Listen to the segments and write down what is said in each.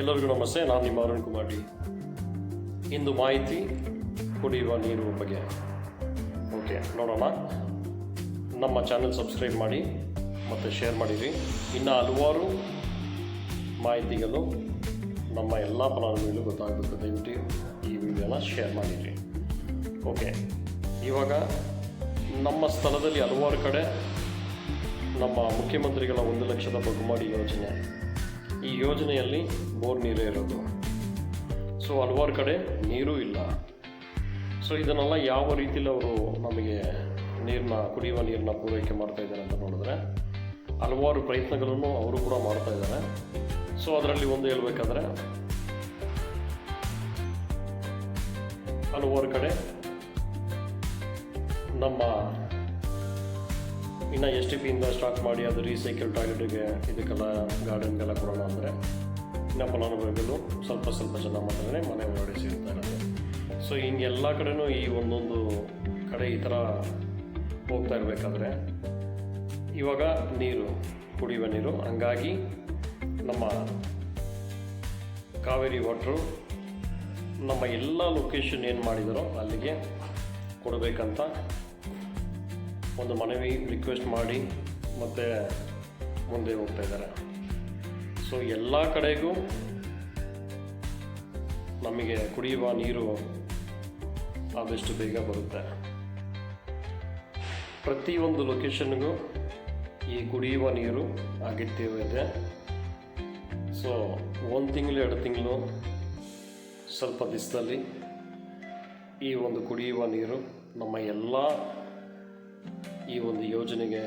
ಎಲ್ಲರಿಗೂ ನಮಸ್ತೆ. ನಾನು ನಿಮ್ಮ ಅರುಣ್ ಕುಮಾರಿ. ಇಂದು ಮಾಹಿತಿ ಕುಡಿಯುವ ನೀರು ಬಗ್ಗೆ. ಓಕೆ, ನೋಡೋಣ. ನಮ್ಮ ಚಾನಲ್ ಸಬ್ಸ್ಕ್ರೈಬ್ ಮಾಡಿ ಮತ್ತು ಶೇರ್ ಮಾಡಿರಿ. ಇನ್ನು ಹಲವಾರು ಮಾಹಿತಿಗಳು ನಮ್ಮ ಎಲ್ಲ ಫಲಾನುಭವಿಗಳು ಗೊತ್ತಾಗಬೇಕು ದಯವಿಟ್ಟು ಈ ವಿಡಿಯೋನ ಶೇರ್ ಮಾಡಿರಿ. ಓಕೆ, ಇವಾಗ ನಮ್ಮ ಸ್ಥಳದಲ್ಲಿ ಹಲವಾರು ಕಡೆ ನಮ್ಮ ಮುಖ್ಯಮಂತ್ರಿಗಳ ಒಂದು ಲಕ್ಷದ ಬಗುಮಾಡಿ ಯೋಜನೆ. ಈ ಯೋಜನೆಯಲ್ಲಿ ಬೋರ್ ನೀರೇ ಇರೋದು. ಸೊ ಹಲವಾರು ಕಡೆ ನೀರೂ ಇಲ್ಲ. ಸೊ ಇದನ್ನೆಲ್ಲ ಯಾವ ರೀತಿಯಲ್ಲಿ ಅವರು ನಮಗೆ ನೀರನ್ನ ಕುಡಿಯುವ ನೀರನ್ನ ಪೂರೈಕೆ ಮಾಡ್ತಾ ಇದ್ದಾರೆ ಅಂತ ನೋಡಿದ್ರೆ, ಹಲವಾರು ಪ್ರಯತ್ನಗಳನ್ನು ಅವರು ಕೂಡ ಮಾಡ್ತಾ ಇದ್ದಾರೆ. ಸೊ ಅದರಲ್ಲಿ ಒಂದು ಹೇಳ್ಬೇಕಾದ್ರೆ, ಹಲವಾರು ಕಡೆ ನಮ್ಮ ಇನ್ನು ಎಸ್ ಟಿ ಪಿಯಿಂದ ಸ್ಟಾರ್ಟ್ ಮಾಡಿ ಅದು ರೀಸೈಕಲ್ ಟಾಯ್ಲೆಟ್ಗೆ ಇದಕ್ಕೆಲ್ಲ ಗಾರ್ಡನ್ಗೆಲ್ಲ ಕೊಡೋಣ ಅಂದರೆ ಇನ್ನು ಫಲಾನುಭವಿಗಳು ಸ್ವಲ್ಪ ಸ್ವಲ್ಪ ಜನ ಮಾತ್ರನೇ ಮನೆ ಒಳಗಡೆ ಸೇರ್ತಾ ಇರೋದು. ಸೊ ಹಿಂಗೆ ಎಲ್ಲ ಕಡೆನೂ ಈ ಒಂದೊಂದು ಕಡೆ ಈ ಥರ ಹೋಗ್ತಾ ಇರಬೇಕಾದ್ರೆ ಇವಾಗ ನೀರು, ಕುಡಿಯುವ ನೀರು, ಹಂಗಾಗಿ ನಮ್ಮ ಕಾವೇರಿ ವಾಟ್ರು ನಮ್ಮ ಎಲ್ಲ ಲೊಕೇಶನ್ ಏನು ಮಾಡಿದಾರೋ ಅಲ್ಲಿಗೆ ಕೊಡಬೇಕಂತ ಒಂದು ಮನವಿ ರಿಕ್ವೆಸ್ಟ್ ಮಾಡಿ ಮತ್ತೆ ಮುಂದೆ ಹೋಗ್ತಾ ಇದ್ದಾರೆ. ಸೊ ಎಲ್ಲ ಕಡೆಗೂ ನಮಗೆ ಕುಡಿಯುವ ನೀರು ಆದಷ್ಟು ಬೇಗ ಬರುತ್ತೆ. ಪ್ರತಿಯೊಂದು ಲೊಕೇಶನ್ಗೂ ಈ ಕುಡಿಯುವ ನೀರು ಅಗತ್ಯವಿದೆ. ಸೊ ಒಂದು ತಿಂಗಳು, ಎರಡು ತಿಂಗಳು ಸ್ವಲ್ಪ ದಿವಸದಲ್ಲಿ ಈ ಒಂದು ಕುಡಿಯುವ ನೀರು ನಮ್ಮ ಎಲ್ಲ ಈ ಒಂದು ಯೋಜನೆಗೆ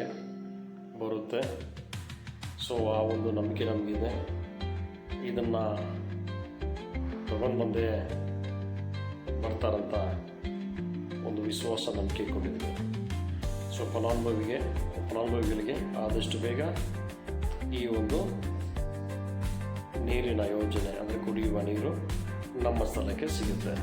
ಬರುತ್ತೆ. ಸೊ ಆ ಒಂದು ನಂಬಿಕೆ ನಮಗಿದೆ. ಇದನ್ನು ತಗೊಂಡು ಬಂದೇ ಬರ್ತಾರಂತ ಒಂದು ವಿಶ್ವಾಸ ನಂಬಿಕೆ ಕೊಟ್ಟಿದ್ದೆ ಸೊ ಫಲಾನುಭವಿಗೆ, ಫಲಾನುಭವಿಗಳಿಗೆ ಆದಷ್ಟು ಬೇಗ ಈ ಒಂದು ನೀರಿನ ಯೋಜನೆ, ಅಂದರೆ ಕುಡಿಯುವ ನೀರು ನಮ್ಮ ಸ್ಥಳಕ್ಕೆ ಸಿಗುತ್ತೆ.